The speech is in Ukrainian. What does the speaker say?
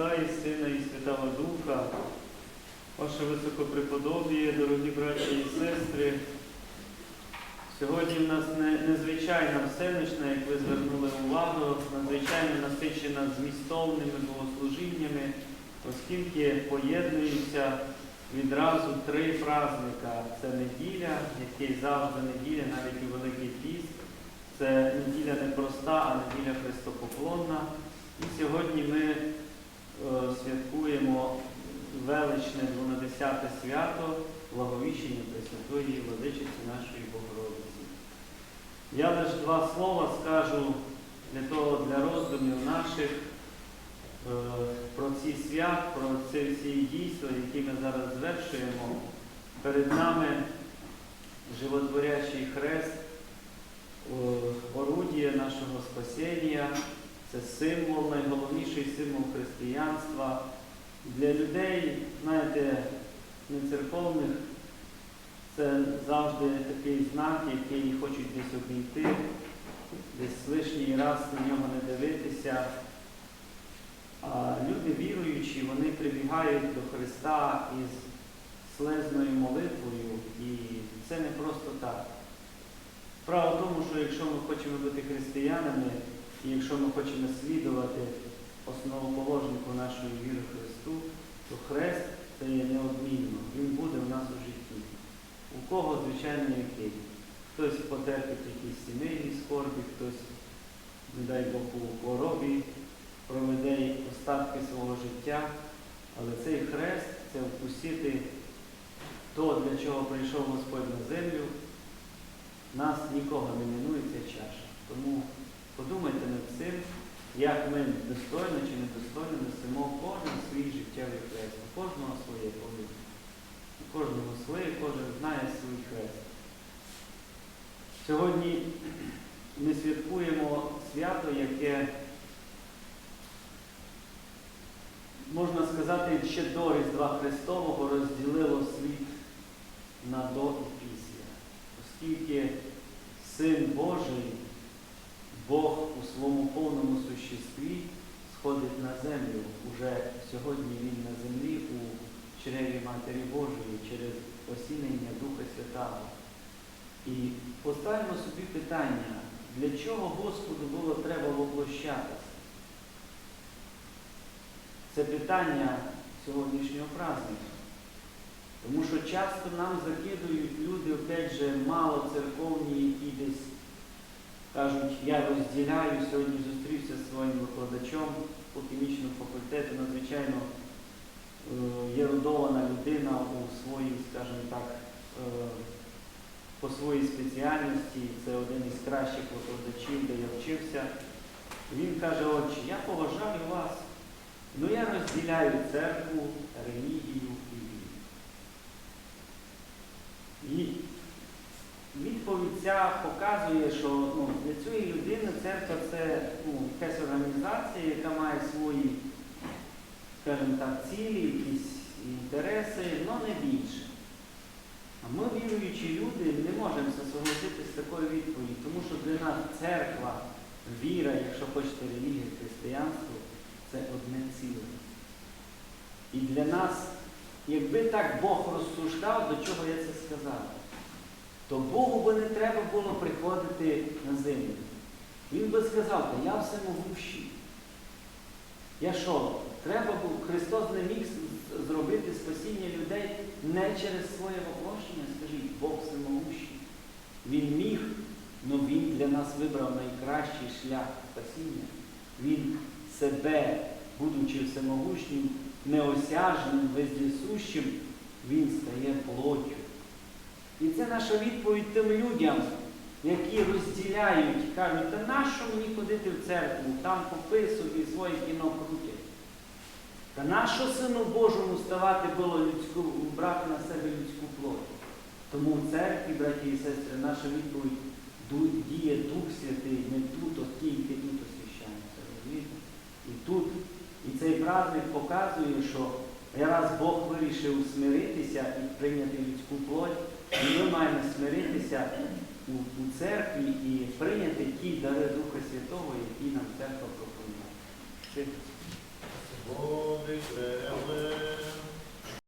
Отця і Сина, і Святого Духа, ваше високопреподобіє, дорогі браті і сестри. Сьогодні в нас не, незвичайна всенична, як ви звернули увагу, надзвичайно насичена змістовними богослужіннями, оскільки поєднуються відразу три праздника. Це неділя, який завжди неділя, навіть у Великий Піст. Це неділя не проста, а неділя Христопоклонна. І сьогодні ми е, святкуємо величне 12 свято благовіщення Пресвятої Владичиці нашої Богородиці. Я лише два слова скажу для того, для роздумів наших е, про ці свят, про ці всі дійства, які ми зараз звершуємо. Перед нами животворящий хрест, е, орудіє нашого спасіння, це символ, найголовніший символ християнства. Для людей, знаєте, не церковних, це завжди такий знак, який хочуть десь обійти, десь лишній раз на нього не дивитися. А люди віруючі, вони прибігають до Христа із слезною молитвою, і це не просто так. Справа в тому, що якщо ми хочемо бути християнами, і якщо ми хочемо слідувати основоположнику нашої віри Христу, то хрест це є неодмінно. Він буде в нас у житті. У кого, звичайно, який. Хтось потерпить якісь сімейні скорбі, хтось, не дай Бог, у хворобі проведе остатки свого життя. Але цей хрест це вкусити то, для чого прийшов Господь на землю. Нас нікого не мінує ця чаша. Тому подумайте над цим, як ми достойно чи недостойно несемо кожен свій життєвий хрест. Кожного своє повідомлення. Кожного своє, кожен знає свій хрест. Сьогодні ми святкуємо свято, яке, можна сказати, ще до Різдва Христового розділило світ на до і після. Оскільки Син Божий, Бог у своєму повному существі сходить на землю. Уже сьогодні Він на землі Матері Божої через осінення Духа Святого. І поставимо собі питання, для чого Господу було треба воплощатися? Це питання сьогоднішнього праздника. Тому що часто нам закидують люди, опять же, мало церковні, які десь кажуть, я розділяю, сьогодні зустрівся зі своїм викладачом по хімічному факультету, скажімо так, е, по своїй спеціальності, це один із кращих викладачів, де я вчився. Він каже, отче, я поважаю вас, але я розділяю церкву, релігію і віру. І відповідь ця показує, що ну, для цієї людини церква це ну, якась організація, яка має свої, скажімо так, цілі, якісь інтереси, але не більше. А ми, віруючі люди, не можемо согласитися з такою відповіддю, тому що для нас церква, віра, якщо хочете релігія, християнство, це одне ціле. І для нас, якби так Бог розсуждав, до чого я це сказав, то Богу би не треба було приходити на землю. Він би сказав, та я всемогущий. Я що, треба був, Христос не міг зробити спасіння людей не через своє воплощення, скажіть, Бог всемогущий. Він міг, але Він для нас вибрав найкращий шлях спасіння. Він себе, будучи всемогущим, неосяжним, вездесущим, він стає плоттю. І це наша відповідь тим людям, які розділяють, кажуть, та нащо мені ходити в церкву, там купи собі своє кіно. Та нащо Сину Божому ставати було людську, брати на себе людську плоть? Тому в церкві, браті і сестри, наша відповідь діє Дух Святий, не тут, от тільки тут освящається. розумієте? І тут, і цей праздник показує, що раз Бог вирішив смиритися і прийняти людську плоть, і ми маємо смиритися у, у церкві і прийняти ті дари Духа Святого, які нам церква пропонує. Боже,